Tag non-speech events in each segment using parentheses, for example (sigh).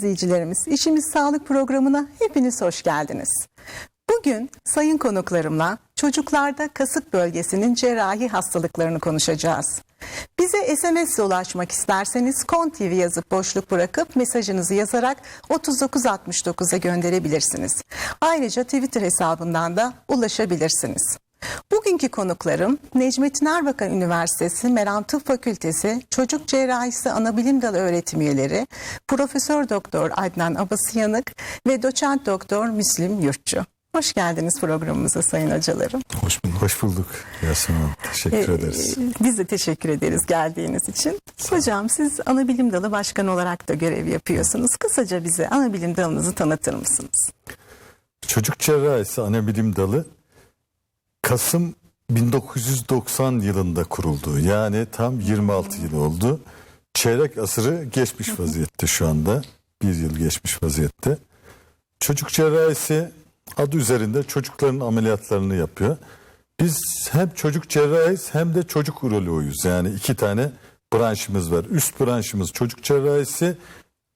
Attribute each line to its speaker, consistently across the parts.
Speaker 1: İzleyicilerimiz, İşimiz Sağlık programına hepiniz hoş geldiniz. Bugün sayın konuklarımla çocuklarda kasık bölgesinin cerrahi hastalıklarını konuşacağız. Bize SMS ulaşmak isterseniz Kon TV yazıp boşluk bırakıp mesajınızı yazarak 3969'a gönderebilirsiniz. Ayrıca Twitter hesabından da ulaşabilirsiniz. Bugünkü konuklarım Necmettin Erbakan Üniversitesi Meram Tıp Fakültesi Çocuk Cerrahisi Anabilim Dalı öğretim üyeleri Profesör Doktor Adnan Abasıyanık ve Doçent Doktor Müslim Yurtçu. Hoş geldiniz programımıza sayın hocalarım.
Speaker 2: Hoş bulduk. Hoş bulduk Yasemin Hanım. Teşekkür
Speaker 1: Ee,
Speaker 2: ederiz.
Speaker 1: Biz de teşekkür ederiz geldiğiniz için. Hocam siz Anabilim Dalı Başkanı olarak da görev yapıyorsunuz. Kısaca bize Anabilim Dalınızı tanıtır mısınız?
Speaker 2: Çocuk cerrahisi ana bilim dalı Kasım 1990 yılında kuruldu. Yani tam 26 yıl oldu. Çeyrek asırı geçmiş vaziyette şu anda. Bir yıl geçmiş vaziyette. Çocuk cerrahisi adı üzerinde çocukların ameliyatlarını yapıyor. Biz hem çocuk cerrahiyiz hem de çocuk uroloğuyuz. Yani iki tane branşımız var. Üst branşımız çocuk cerrahisi,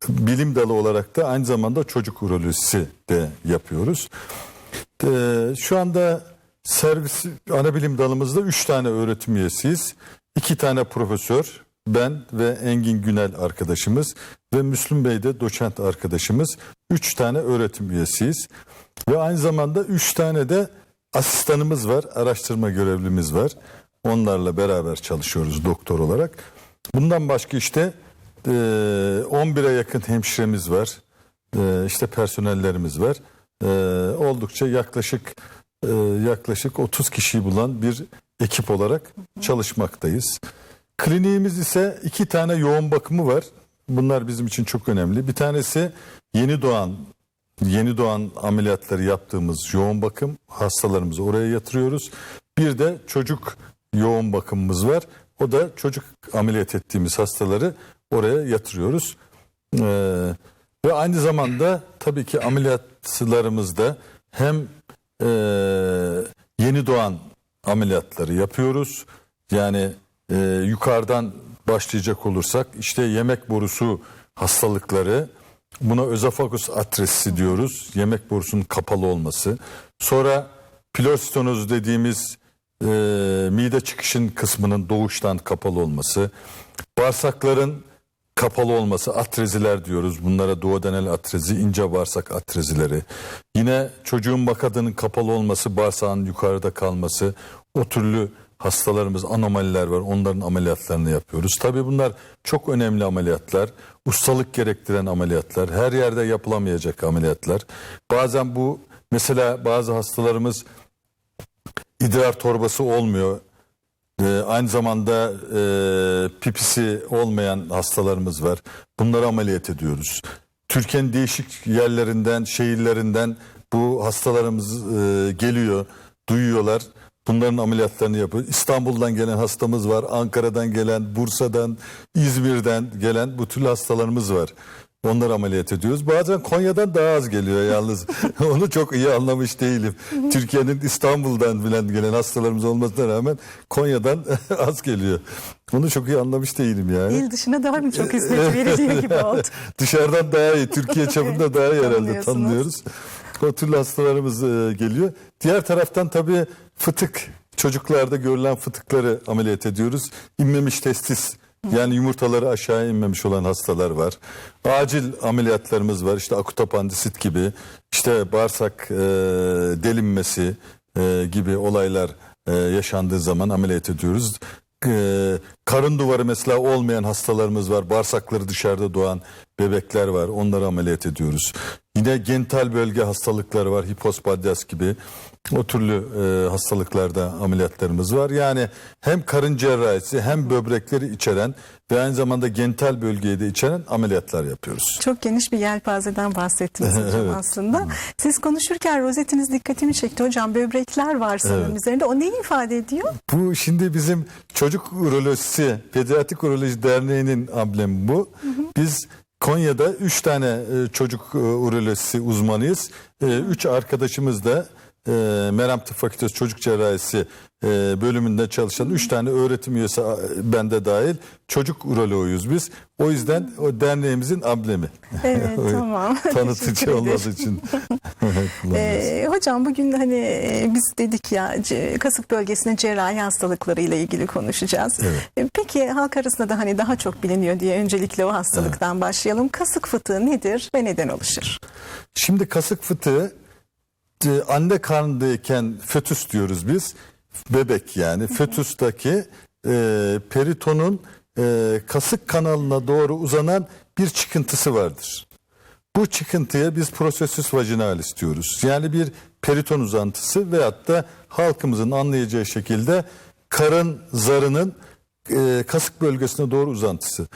Speaker 2: bilim dalı olarak da aynı zamanda çocuk urolojisi de yapıyoruz. Ee, şu anda servis ana bilim dalımızda 3 tane öğretim üyesiyiz. 2 tane profesör, ben ve Engin Günel arkadaşımız ve Müslüm Bey de doçent arkadaşımız. 3 tane öğretim üyesiyiz. Ve aynı zamanda 3 tane de asistanımız var, araştırma görevlimiz var. Onlarla beraber çalışıyoruz doktor olarak. Bundan başka işte e, 11'e yakın hemşiremiz var. E, işte personellerimiz var. E, oldukça yaklaşık yaklaşık 30 kişiyi bulan bir ekip olarak çalışmaktayız. Kliniğimiz ise iki tane yoğun bakımı var. Bunlar bizim için çok önemli. Bir tanesi yeni doğan yeni doğan ameliyatları yaptığımız yoğun bakım hastalarımızı oraya yatırıyoruz. Bir de çocuk yoğun bakımımız var. O da çocuk ameliyat ettiğimiz hastaları oraya yatırıyoruz. Ee, ve aynı zamanda tabii ki ameliyatlarımızda hem e, yeni doğan ameliyatları yapıyoruz. Yani e, yukarıdan başlayacak olursak işte yemek borusu hastalıkları buna özofagus atresi diyoruz. Yemek borusunun kapalı olması. Sonra pilostenoz dediğimiz e, mide çıkışın kısmının doğuştan kapalı olması. Bağırsakların kapalı olması atreziler diyoruz. Bunlara duodenal atrezi, ince bağırsak atrezileri. Yine çocuğun makadının kapalı olması, bağırsağın yukarıda kalması. O türlü hastalarımız, anomaliler var. Onların ameliyatlarını yapıyoruz. Tabii bunlar çok önemli ameliyatlar. Ustalık gerektiren ameliyatlar. Her yerde yapılamayacak ameliyatlar. Bazen bu mesela bazı hastalarımız idrar torbası olmuyor. Ee, aynı zamanda e, pipisi olmayan hastalarımız var. Bunları ameliyat ediyoruz. Türkiye'nin değişik yerlerinden, şehirlerinden bu hastalarımız e, geliyor, duyuyorlar. Bunların ameliyatlarını yapıyor. İstanbul'dan gelen hastamız var, Ankara'dan gelen, Bursa'dan, İzmir'den gelen bu türlü hastalarımız var. Onları ameliyat ediyoruz. Bazen Konya'dan daha az geliyor yalnız. (laughs) Onu çok iyi anlamış değilim. Türkiye'nin İstanbul'dan bilen gelen hastalarımız olmasına rağmen Konya'dan (laughs) az geliyor. Onu çok iyi anlamış değilim yani.
Speaker 1: İl dışına daha mı çok hizmet vereceği gibi (laughs) oldu.
Speaker 2: Dışarıdan daha iyi, Türkiye çapında daha iyi herhalde tanınıyoruz. O türlü hastalarımız e, geliyor. Diğer taraftan tabii fıtık, çocuklarda görülen fıtıkları ameliyat ediyoruz. İnmemiş testis, yani yumurtaları aşağı inmemiş olan hastalar var. Acil ameliyatlarımız var. İşte akut apandisit gibi, işte bağırsak e, delinmesi e, gibi olaylar e, yaşandığı zaman ameliyat ediyoruz. E, karın duvarı mesela olmayan hastalarımız var. Bağırsakları dışarıda doğan bebekler var. Onları ameliyat ediyoruz. Yine genital bölge hastalıkları var. Hipospadyas gibi. O türlü e, hastalıklarda ameliyatlarımız var. Yani hem karın cerrahisi hem böbrekleri içeren ve aynı zamanda genital bölgeyi de içeren ameliyatlar yapıyoruz.
Speaker 1: Çok geniş bir yelpazeden bahsettiniz (laughs) hocam
Speaker 2: Evet.
Speaker 1: aslında. Siz konuşurken rozetiniz dikkatimi çekti hocam. Böbrekler var sanırım
Speaker 2: Evet.
Speaker 1: üzerinde. O neyi ifade ediyor?
Speaker 2: Bu şimdi bizim çocuk urolojisi, Pediatrik Uroloji Derneği'nin amblemi bu. Biz Konya'da 3 tane e, çocuk e, urolojisi uzmanıyız. 3 arkadaşımız da e, Meram Tıp Fakültesi Çocuk Cerrahisi e, bölümünde çalışan 3 tane öğretim üyesi bende dahil çocuk uroloğuyuz biz. O yüzden o derneğimizin amblemi.
Speaker 1: Evet, (laughs) tamam. (laughs)
Speaker 2: Tanıtıcı olması için. (laughs)
Speaker 1: Ee, hocam bugün hani e, biz dedik ya kasık bölgesinin cerrahi hastalıkları ile ilgili konuşacağız.
Speaker 2: Evet.
Speaker 1: E, Peki halk arasında da hani daha çok biliniyor diye öncelikle o hastalıktan başlayalım. Kasık fıtığı nedir ve neden oluşur?
Speaker 2: Şimdi kasık fıtığı e, anne karnındayken fötüs diyoruz biz. Bebek yani fötüstaki e, peritonun e, kasık kanalına doğru uzanan bir çıkıntısı vardır. Bu çıkıntıya biz prosessus vaginalis diyoruz. Yani bir periton uzantısı veyahut da halkımızın anlayacağı şekilde karın zarının e, kasık bölgesine doğru uzantısı.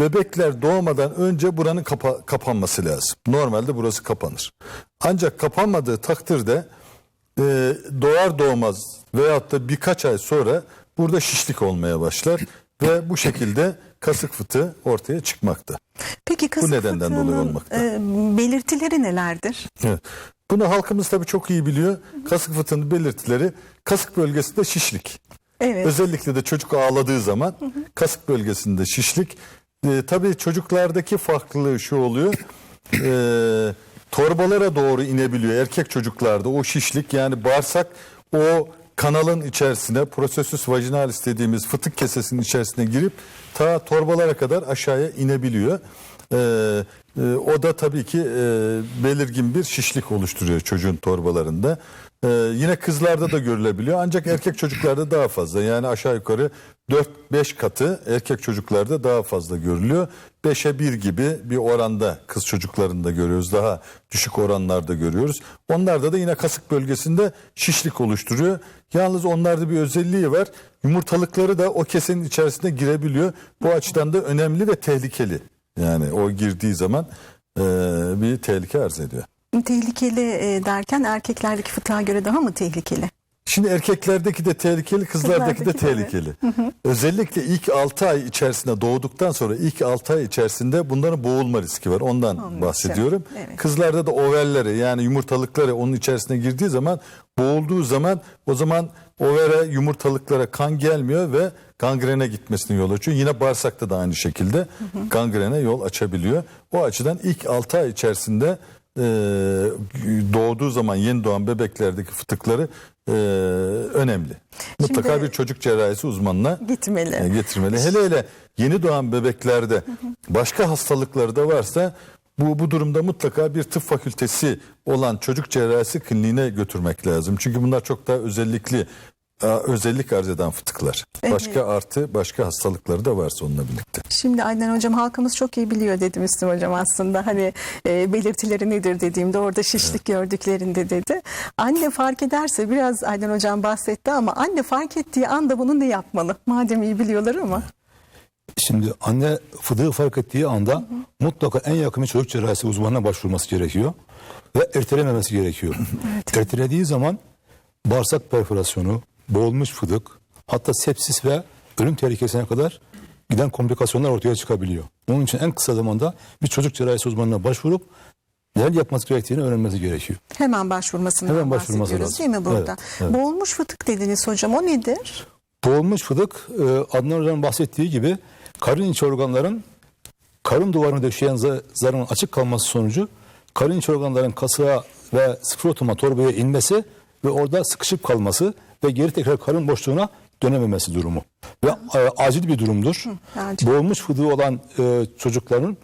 Speaker 2: Bebekler doğmadan önce buranın kapa- kapanması lazım. Normalde burası kapanır. Ancak kapanmadığı takdirde e, doğar doğmaz veyahut da birkaç ay sonra burada şişlik olmaya başlar ve bu şekilde kasık fıtığı ortaya çıkmakta.
Speaker 1: Peki kasık
Speaker 2: nedenden dolayı olmakta.
Speaker 1: e, belirtileri nelerdir?
Speaker 2: Evet. Bunu halkımız tabii çok iyi biliyor. Kasık fıtığının belirtileri kasık bölgesinde şişlik.
Speaker 1: Evet.
Speaker 2: Özellikle de çocuk ağladığı zaman kasık bölgesinde şişlik. Ee, tabii çocuklardaki farklılığı şu oluyor. Ee, torbalara doğru inebiliyor erkek çocuklarda o şişlik yani bağırsak o kanalın içerisine prosessus vaginalis dediğimiz fıtık kesesinin içerisine girip ta torbalara kadar aşağıya inebiliyor. Ee, e, o da tabii ki e, belirgin bir şişlik oluşturuyor çocuğun torbalarında. Ee, yine kızlarda da görülebiliyor ancak erkek çocuklarda daha fazla yani aşağı yukarı 4-5 katı erkek çocuklarda daha fazla görülüyor. 5'e 1 gibi bir oranda kız çocuklarında görüyoruz daha düşük oranlarda görüyoruz. Onlarda da yine kasık bölgesinde şişlik oluşturuyor. Yalnız onlarda bir özelliği var yumurtalıkları da o kesenin içerisine girebiliyor. Bu açıdan da önemli ve tehlikeli. Yani o girdiği zaman e, bir tehlike arz ediyor.
Speaker 1: Tehlikeli e, derken erkeklerdeki fıtığa göre daha mı tehlikeli?
Speaker 2: Şimdi erkeklerdeki de tehlikeli, kızlardaki
Speaker 1: Kızlardaki de,
Speaker 2: tehlikeli. Özellikle ilk 6 ay içerisinde doğduktan sonra ilk 6 ay içerisinde bunların boğulma riski var. Ondan
Speaker 1: Onun
Speaker 2: bahsediyorum.
Speaker 1: için, evet.
Speaker 2: Kızlarda da overleri yani yumurtalıkları onun içerisine girdiği zaman boğulduğu zaman o zaman overe yumurtalıklara kan gelmiyor ve gangrene gitmesine yol açıyor. Yine bağırsakta da aynı şekilde gangrene yol açabiliyor. O açıdan ilk 6 ay içerisinde doğduğu zaman yeni doğan bebeklerdeki fıtıkları e, önemli. Mutlaka
Speaker 1: Şimdi-
Speaker 2: bir çocuk cerrahisi uzmanına
Speaker 1: Gitmeli.
Speaker 2: e, getirmeli. Hele hele yeni doğan bebeklerde başka hastalıkları da varsa bu bu durumda mutlaka bir tıp fakültesi olan çocuk cerrahisi kliniğine götürmek lazım. Çünkü bunlar çok daha özellikli özellik arz eden fıtıklar. Başka artı başka hastalıkları da varsa onunla birlikte.
Speaker 1: Şimdi Adnan hocam halkımız çok iyi biliyor dedi Müslüm hocam aslında hani e, belirtileri nedir dediğimde orada şişlik gördüklerinde dedi. Anne fark ederse biraz Adnan hocam bahsetti ama anne fark ettiği anda bunu ne yapmalı? Madem iyi biliyorlar ama.
Speaker 3: Şimdi anne fıdığı fark ettiği anda mutlaka en yakın bir çocuk cerrahisi uzmanına başvurması gerekiyor. Ve ertelememesi gerekiyor. Ertelediği zaman bağırsak perforasyonu, boğulmuş fıdık, hatta sepsis ve ölüm tehlikesine kadar giden komplikasyonlar ortaya çıkabiliyor. Onun için en kısa zamanda bir çocuk cerrahisi uzmanına başvurup neler yapması gerektiğini öğrenmesi gerekiyor.
Speaker 1: Hemen başvurmasından
Speaker 3: Hemen başvurması
Speaker 1: bahsediyoruz
Speaker 3: lazım.
Speaker 1: değil mi burada?
Speaker 3: Evet, evet.
Speaker 1: Boğulmuş fıtık dediniz hocam o nedir?
Speaker 3: Boğulmuş fıdık e, Adnan Hoca'nın bahsettiği gibi karın içi organların karın duvarını döşeyen za- zarın açık kalması sonucu karın içi organların kasığa ve skrotuma torbaya inmesi ve orada sıkışıp kalması ve geri tekrar karın boşluğuna dönememesi durumu. Ve e, acil bir durumdur.
Speaker 1: acil.
Speaker 3: Boğulmuş fıdığı olan e, çocukların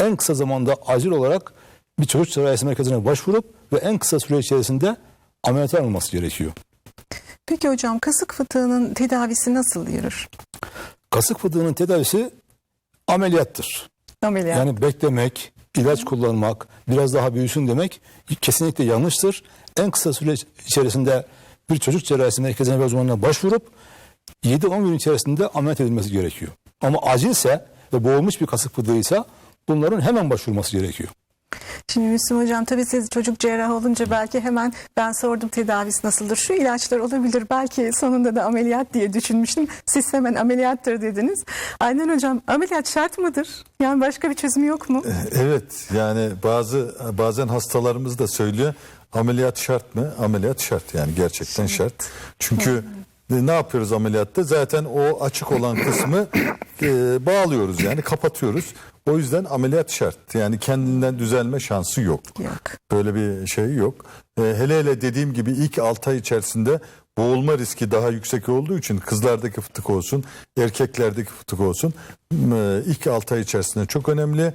Speaker 3: en kısa zamanda acil olarak bir çocuk cerrahisi merkezine başvurup ve en kısa süre içerisinde ameliyata alınması gerekiyor.
Speaker 1: Peki hocam kasık fıtığının tedavisi nasıl yürür?
Speaker 3: Kasık fıdığının tedavisi ameliyattır.
Speaker 1: Ameliyat.
Speaker 3: Yani beklemek, ilaç kullanmak, biraz daha büyüsün demek kesinlikle yanlıştır. En kısa süre içerisinde bir çocuk cerrahisi merkezine ve uzmanına başvurup 7-10 gün içerisinde ameliyat edilmesi gerekiyor. Ama acilse ve boğulmuş bir kasık fıdığıysa bunların hemen başvurması gerekiyor.
Speaker 1: Şimdi Müslüm Hocam tabii siz çocuk cerrah olunca belki hemen ben sordum tedavisi nasıldır? Şu ilaçlar olabilir belki sonunda da ameliyat diye düşünmüştüm. Siz hemen ameliyattır dediniz. Aynen Hocam ameliyat şart mıdır? Yani başka bir çözümü yok mu?
Speaker 2: Evet yani bazı bazen hastalarımız da söylüyor ameliyat şart mı? Ameliyat şart yani gerçekten şart. Çünkü ne yapıyoruz ameliyatta? Zaten o açık olan kısmı e, bağlıyoruz yani kapatıyoruz. O yüzden ameliyat şart. Yani kendinden düzelme şansı yok.
Speaker 1: Yok.
Speaker 2: Böyle bir şey yok. E, hele hele dediğim gibi ilk 6 ay içerisinde boğulma riski daha yüksek olduğu için kızlardaki fıtık olsun, erkeklerdeki fıtık olsun e, ilk 6 ay içerisinde çok önemli.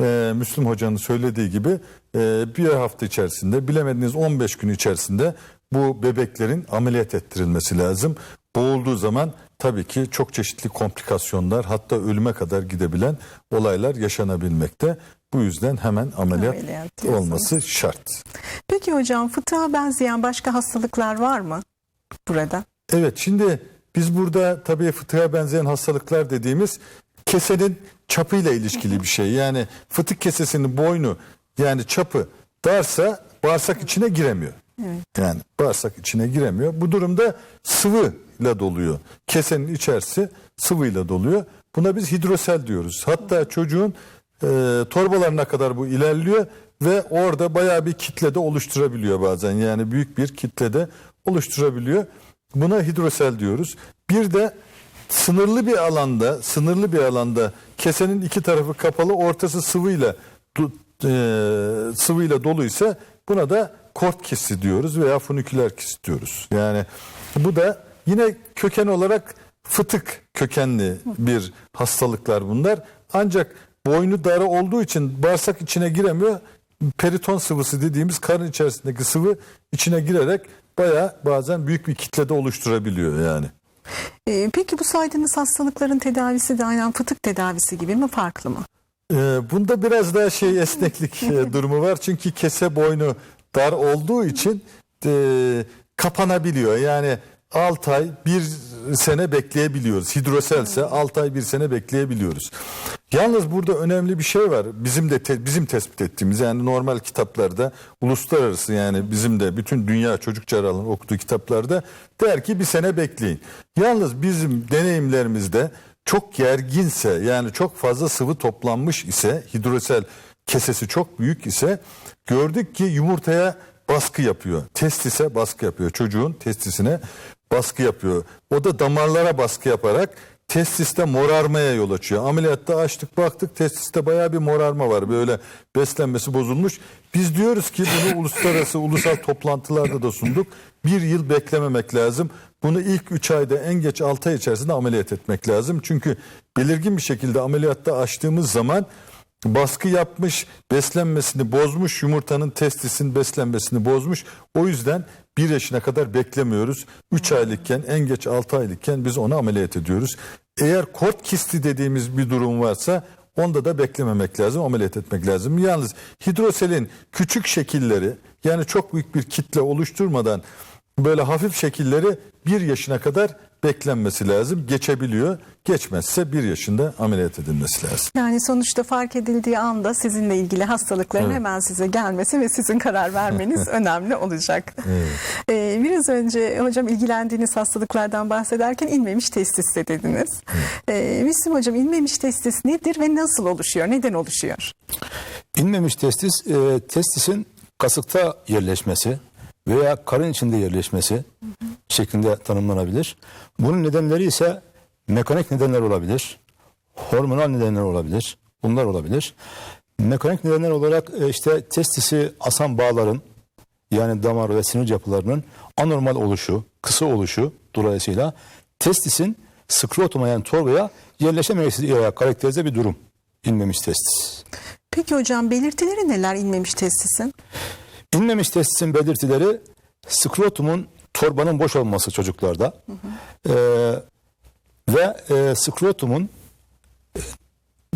Speaker 2: E, Müslüm Hoca'nın söylediği gibi e, bir hafta içerisinde bilemediğiniz 15 gün içerisinde bu bebeklerin ameliyat ettirilmesi lazım. Boğulduğu zaman tabii ki çok çeşitli komplikasyonlar hatta ölüme kadar gidebilen olaylar yaşanabilmekte. Bu yüzden hemen ameliyat,
Speaker 1: Ameliyat
Speaker 2: olması şart.
Speaker 1: Peki hocam fıtığa benzeyen başka hastalıklar var mı burada?
Speaker 2: Evet şimdi biz burada tabii fıtığa benzeyen hastalıklar dediğimiz kesenin çapıyla ilişkili bir şey. Yani fıtık kesesinin boynu yani çapı darsa bağırsak içine giremiyor. Yani bağırsak içine giremiyor. Bu durumda sıvıyla doluyor. Kesenin içerisi sıvıyla doluyor. Buna biz hidrosel diyoruz. Hatta çocuğun e, torbalarına kadar bu ilerliyor ve orada bayağı bir kitle de oluşturabiliyor bazen. Yani büyük bir kitle de oluşturabiliyor. Buna hidrosel diyoruz. Bir de sınırlı bir alanda, sınırlı bir alanda kesenin iki tarafı kapalı, ortası sıvıyla e, sıvıyla doluysa buna da kort kisi diyoruz veya funiküler kist diyoruz. Yani bu da yine köken olarak fıtık kökenli bir hastalıklar bunlar. Ancak boynu darı olduğu için bağırsak içine giremiyor. Periton sıvısı dediğimiz karın içerisindeki sıvı içine girerek bayağı bazen büyük bir kitlede oluşturabiliyor yani.
Speaker 1: Ee, peki bu saydığınız hastalıkların tedavisi de aynen fıtık tedavisi gibi mi farklı mı?
Speaker 2: Ee, bunda biraz daha şey esneklik e, (laughs) durumu var. Çünkü kese boynu dar olduğu için e, kapanabiliyor. Yani 6 ay bir sene bekleyebiliyoruz. Hidroselse 6 ay bir sene bekleyebiliyoruz. Yalnız burada önemli bir şey var. Bizim de te- bizim tespit ettiğimiz yani normal kitaplarda uluslararası yani bizim de bütün dünya çocuk cerrahlarının okuduğu kitaplarda der ki bir sene bekleyin. Yalnız bizim deneyimlerimizde çok gerginse yani çok fazla sıvı toplanmış ise hidrosel kesesi çok büyük ise gördük ki yumurtaya baskı yapıyor. Testise baskı yapıyor. Çocuğun testisine baskı yapıyor. O da damarlara baskı yaparak testiste morarmaya yol açıyor. Ameliyatta açtık baktık testiste bayağı bir morarma var. Böyle beslenmesi bozulmuş. Biz diyoruz ki bunu (laughs) uluslararası ulusal toplantılarda da sunduk. Bir yıl beklememek lazım. Bunu ilk 3 ayda en geç 6 ay içerisinde ameliyat etmek lazım. Çünkü belirgin bir şekilde ameliyatta açtığımız zaman baskı yapmış, beslenmesini bozmuş, yumurtanın testisin beslenmesini bozmuş. O yüzden bir yaşına kadar beklemiyoruz. 3 aylıkken en geç 6 aylıkken biz onu ameliyat ediyoruz. Eğer kort kisti dediğimiz bir durum varsa onda da beklememek lazım, ameliyat etmek lazım. Yalnız hidroselin küçük şekilleri yani çok büyük bir kitle oluşturmadan böyle hafif şekilleri bir yaşına kadar beklenmesi lazım. Geçebiliyor. Geçmezse bir yaşında ameliyat edilmesi lazım.
Speaker 1: Yani sonuçta fark edildiği anda sizinle ilgili hastalıkların
Speaker 2: Evet.
Speaker 1: hemen size gelmesi ve sizin karar vermeniz (laughs) önemli olacak. Ee, biraz önce hocam ilgilendiğiniz hastalıklardan bahsederken inmemiş testis de dediniz. Ee, Müslüm hocam inmemiş testis nedir ve nasıl oluşuyor? Neden oluşuyor?
Speaker 3: İnmemiş testis, e, testisin kasıkta yerleşmesi veya karın içinde yerleşmesi şeklinde tanımlanabilir. Bunun nedenleri ise mekanik nedenler olabilir, hormonal nedenler olabilir, bunlar olabilir. Mekanik nedenler olarak e, işte testisi asan bağların yani damar ve sinir yapılarının anormal oluşu, kısa oluşu dolayısıyla testisin skrotum yani torbaya yerleşememesi ile karakterize bir durum. İnmemiş testis.
Speaker 1: Peki hocam belirtileri neler inmemiş testisin?
Speaker 3: İnmemiş testisin belirtileri skrotumun torbanın boş olması çocuklarda Ee, ve e, skrotumun e,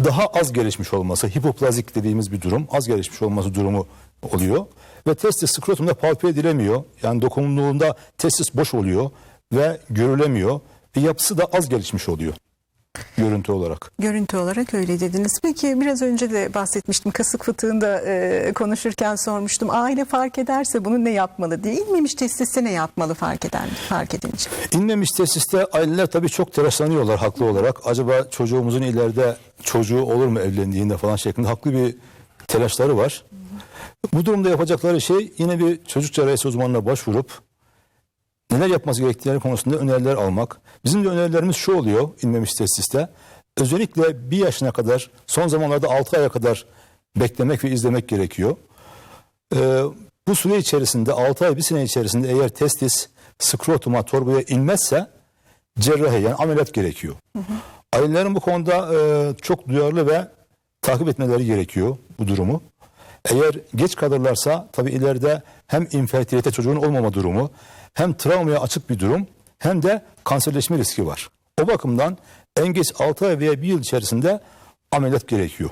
Speaker 3: daha az gelişmiş olması, hipoplazik dediğimiz bir durum, az gelişmiş olması durumu oluyor. Ve testis skrotumda palpe edilemiyor. Yani dokunulduğunda testis boş oluyor ve görülemiyor. Ve yapısı da az gelişmiş oluyor görüntü olarak.
Speaker 1: Görüntü olarak öyle dediniz. Peki biraz önce de bahsetmiştim. Kasık fıtığında e, konuşurken sormuştum. Aile fark ederse bunu ne yapmalı diye. İnmemiş testiste ne yapmalı fark eden fark edince?
Speaker 3: İnmemiş tesiste aileler tabii çok telaşlanıyorlar haklı olarak. Acaba çocuğumuzun ileride çocuğu olur mu evlendiğinde falan şeklinde haklı bir telaşları var. Bu durumda yapacakları şey yine bir çocuk cerrahisi uzmanına başvurup neler yapması gerektiği konusunda öneriler almak. Bizim de önerilerimiz şu oluyor inmemiş tesiste. Özellikle bir yaşına kadar son zamanlarda 6 aya kadar beklemek ve izlemek gerekiyor. Ee, bu süre içerisinde 6 ay bir sene içerisinde eğer testis skrotuma torbaya inmezse cerrahi yani ameliyat gerekiyor. Ailelerin bu konuda e, çok duyarlı ve takip etmeleri gerekiyor bu durumu. Eğer geç kalırlarsa tabii ileride hem infertilite çocuğun olmama durumu hem travmaya açık bir durum hem de kanserleşme riski var. O bakımdan en geç 6 ay veya 1 yıl içerisinde ameliyat gerekiyor.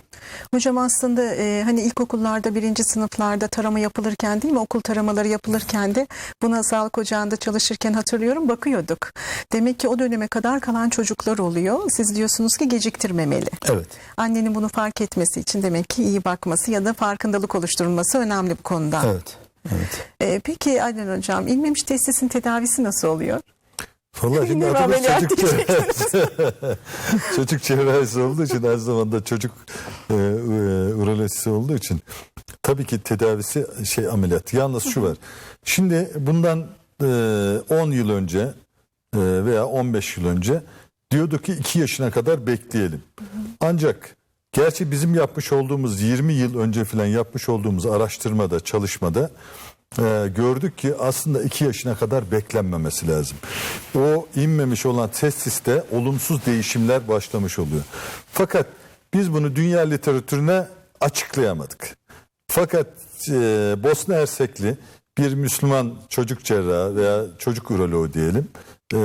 Speaker 1: Hocam aslında e, hani ilkokullarda birinci sınıflarda tarama yapılırken değil mi okul taramaları yapılırken de buna sağlık ocağında çalışırken hatırlıyorum bakıyorduk. Demek ki o döneme kadar kalan çocuklar oluyor. Siz diyorsunuz ki geciktirmemeli.
Speaker 3: Evet.
Speaker 1: Annenin bunu fark etmesi için demek ki iyi bakması ya da farkındalık oluşturulması önemli bu konuda.
Speaker 3: Evet. Evet.
Speaker 1: E, peki Adnan Hocam inmemiş testisin tedavisi nasıl oluyor?
Speaker 2: Vallahi (laughs) şimdi adımız çocuk cerrahisi. (laughs) çocuk cerrahisi olduğu için aynı zamanda çocuk e, e, urolojisi olduğu için tabii ki tedavisi şey ameliyat. Yalnız şu var. Şimdi bundan e, 10 yıl önce e, veya 15 yıl önce diyordu ki 2 yaşına kadar bekleyelim. Ancak gerçi bizim yapmış olduğumuz 20 yıl önce falan yapmış olduğumuz araştırmada, çalışmada e, gördük ki aslında 2 yaşına kadar beklenmemesi lazım. O inmemiş olan testiste olumsuz değişimler başlamış oluyor. Fakat biz bunu dünya literatürüne açıklayamadık. Fakat e, Bosna Hersekli bir Müslüman çocuk cerrahı veya çocuk uroloğu diyelim e,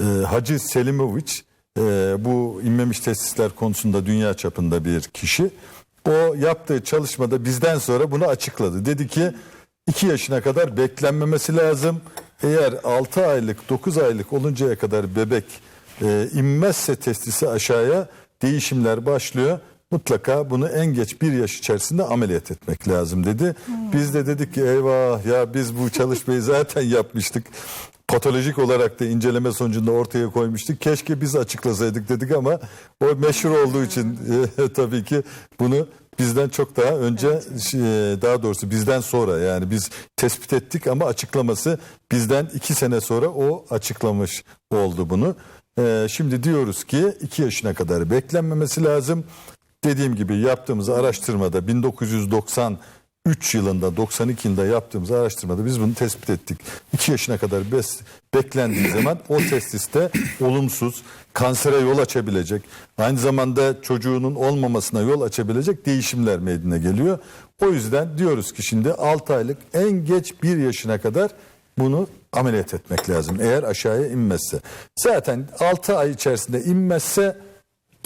Speaker 2: e, Hacı Selimovic e, bu inmemiş testisler konusunda dünya çapında bir kişi. O yaptığı çalışmada bizden sonra bunu açıkladı. Dedi ki 2 yaşına kadar beklenmemesi lazım. Eğer 6 aylık 9 aylık oluncaya kadar bebek e, inmezse testisi aşağıya değişimler başlıyor. Mutlaka bunu en geç bir yaş içerisinde ameliyat etmek lazım dedi. Biz de dedik ki eyvah ya biz bu çalışmayı zaten yapmıştık. Patolojik olarak da inceleme sonucunda ortaya koymuştuk. Keşke biz açıklasaydık dedik ama o meşhur olduğu için (laughs) e, tabii ki bunu bizden çok daha önce şey, daha doğrusu bizden sonra yani biz tespit ettik ama açıklaması bizden iki sene sonra o açıklamış oldu bunu. Ee, şimdi diyoruz ki 2 yaşına kadar beklenmemesi lazım. Dediğim gibi yaptığımız araştırmada 1993 yılında 92 yılında yaptığımız araştırmada biz bunu tespit ettik. 2 yaşına kadar bes, beklendiği zaman o testiste (clears throat) olumsuz kansere yol açabilecek aynı zamanda çocuğunun olmamasına yol açabilecek değişimler meydana geliyor. O yüzden diyoruz ki şimdi 6 aylık en geç 1 yaşına kadar bunu ameliyat etmek lazım eğer aşağıya inmezse. Zaten 6 ay içerisinde inmezse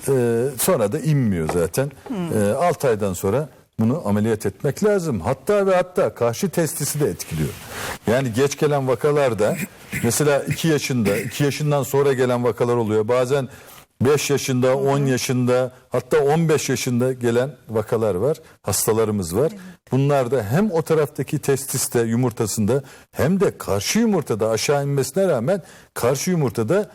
Speaker 2: ee, sonra da inmiyor zaten. 6 aydan sonra bunu ameliyat etmek lazım. Hatta ve hatta karşı testisi de etkiliyor. Yani geç gelen vakalarda mesela 2 yaşında, 2 yaşından sonra gelen vakalar oluyor. Bazen 5 yaşında, 10 yaşında hatta 15 yaşında gelen vakalar var. Hastalarımız var. Bunlar da hem o taraftaki testiste yumurtasında hem de karşı yumurtada aşağı inmesine rağmen karşı yumurtada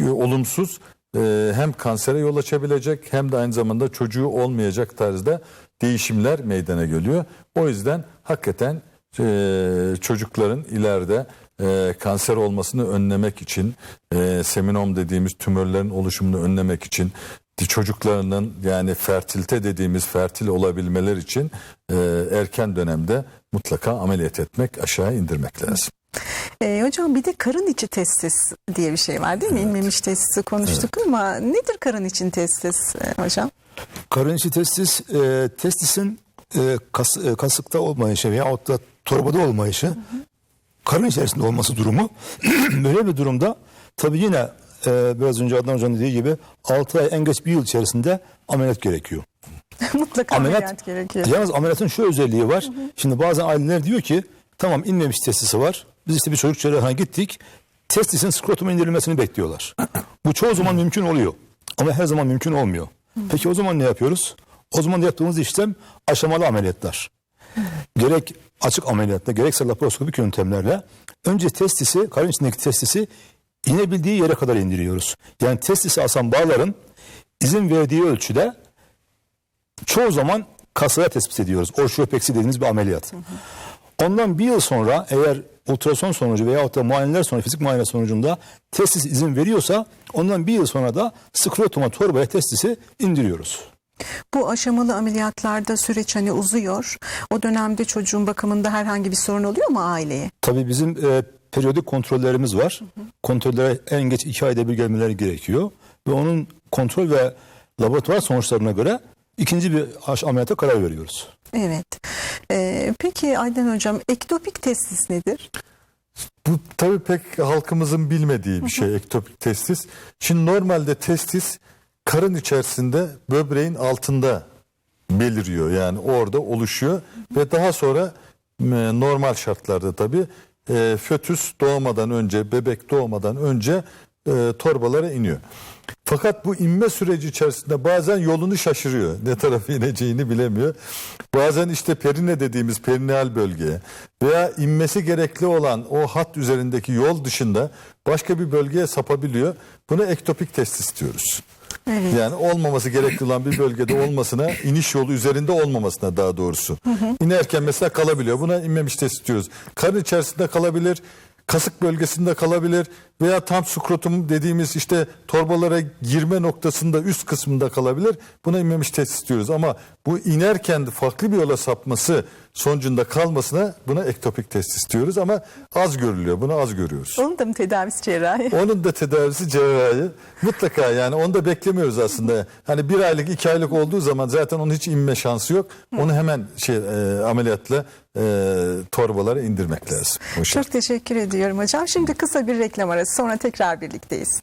Speaker 2: e, olumsuz e, hem kansere yol açabilecek hem de aynı zamanda çocuğu olmayacak tarzda değişimler meydana geliyor. O yüzden hakikaten e, çocukların ileride e, kanser olmasını önlemek için e, seminom dediğimiz tümörlerin oluşumunu önlemek için çocuklarının yani fertilite dediğimiz fertil olabilmeler için e, erken dönemde mutlaka ameliyat etmek aşağı indirmek lazım.
Speaker 1: E, hocam bir de karın içi testis diye bir şey var değil mi? İnmemiş testisi konuştuk ama nedir karın içi testis e, hocam?
Speaker 3: Karın içi testis, e, testisin e, kas, e, kasıkta olmayışı veya da torbada olmayışı, karın içerisinde olması durumu (clears throat) böyle bir durumda tabii yine e, biraz önce Adnan Hoca'nın dediği gibi 6 ay en geç bir yıl içerisinde ameliyat gerekiyor. (laughs)
Speaker 1: Mutlaka ameliyat, gerekiyor.
Speaker 3: Yalnız ameliyatın şu özelliği var. Şimdi bazen aileler diyor ki tamam inmemiş testisi var. Biz işte bir çocuk cerrahına gittik. Testisin skrotuma indirilmesini bekliyorlar. (clears throat) Bu çoğu zaman mümkün oluyor. Ama her zaman mümkün olmuyor. Peki o zaman ne yapıyoruz? O zaman yaptığımız işlem aşamalı ameliyatlar. Gerek açık ameliyatla gerekse laparoskopik yöntemlerle önce testisi, karın içindeki testisi inebildiği yere kadar indiriyoruz. Yani testisi asan bağların izin verdiği ölçüde çoğu zaman kasaya tespit ediyoruz. Orşiyopeksi dediğimiz bir ameliyat. Ondan bir yıl sonra eğer ultrason sonucu veya da muayeneler sonucu, fizik muayene sonucunda testis izin veriyorsa ondan bir yıl sonra da skrotuma torbaya testisi indiriyoruz.
Speaker 1: Bu aşamalı ameliyatlarda süreç hani uzuyor. O dönemde çocuğun bakımında herhangi bir sorun oluyor mu aileye?
Speaker 3: Tabii bizim e, periyodik kontrollerimiz var. Kontrollere en geç iki ayda bir gelmeleri gerekiyor. Ve onun kontrol ve laboratuvar sonuçlarına göre ikinci bir ameliyata karar veriyoruz.
Speaker 1: Evet. Ee, peki Aydan Hocam ektopik testis nedir?
Speaker 2: Bu tabii pek halkımızın bilmediği bir şey ektopik testis. Şimdi normalde testis karın içerisinde böbreğin altında beliriyor. Yani orada oluşuyor ve daha sonra e, normal şartlarda tabii e, fötüs doğmadan önce, bebek doğmadan önce e, torbalara iniyor. Fakat bu inme süreci içerisinde bazen yolunu şaşırıyor. Ne tarafa ineceğini bilemiyor. Bazen işte perine dediğimiz perineal bölgeye veya inmesi gerekli olan o hat üzerindeki yol dışında başka bir bölgeye sapabiliyor. Buna ektopik testis diyoruz.
Speaker 1: Evet.
Speaker 2: Yani olmaması gerekli olan bir bölgede olmasına, iniş yolu üzerinde olmamasına daha doğrusu. İnerken mesela kalabiliyor. Buna inmemiş testis diyoruz. Karın içerisinde kalabilir, kasık bölgesinde kalabilir veya tam skrotum dediğimiz işte torbalara girme noktasında üst kısmında kalabilir. Buna inmemiş testis diyoruz. Ama bu inerken farklı bir yola sapması sonucunda kalmasına buna ektopik testis diyoruz ama az görülüyor. Bunu az görüyoruz.
Speaker 1: Onun da mı tedavisi cerrahi? (laughs)
Speaker 2: Onun da tedavisi cerrahi. Mutlaka yani onu da beklemiyoruz aslında. Hani bir aylık iki aylık olduğu zaman zaten onun hiç inme şansı yok. Onu hemen şey e, ameliyatla e, torbalara indirmek lazım. Şekilde.
Speaker 1: Çok teşekkür ediyorum hocam. Şimdi kısa bir reklam arası sonra tekrar birlikteyiz.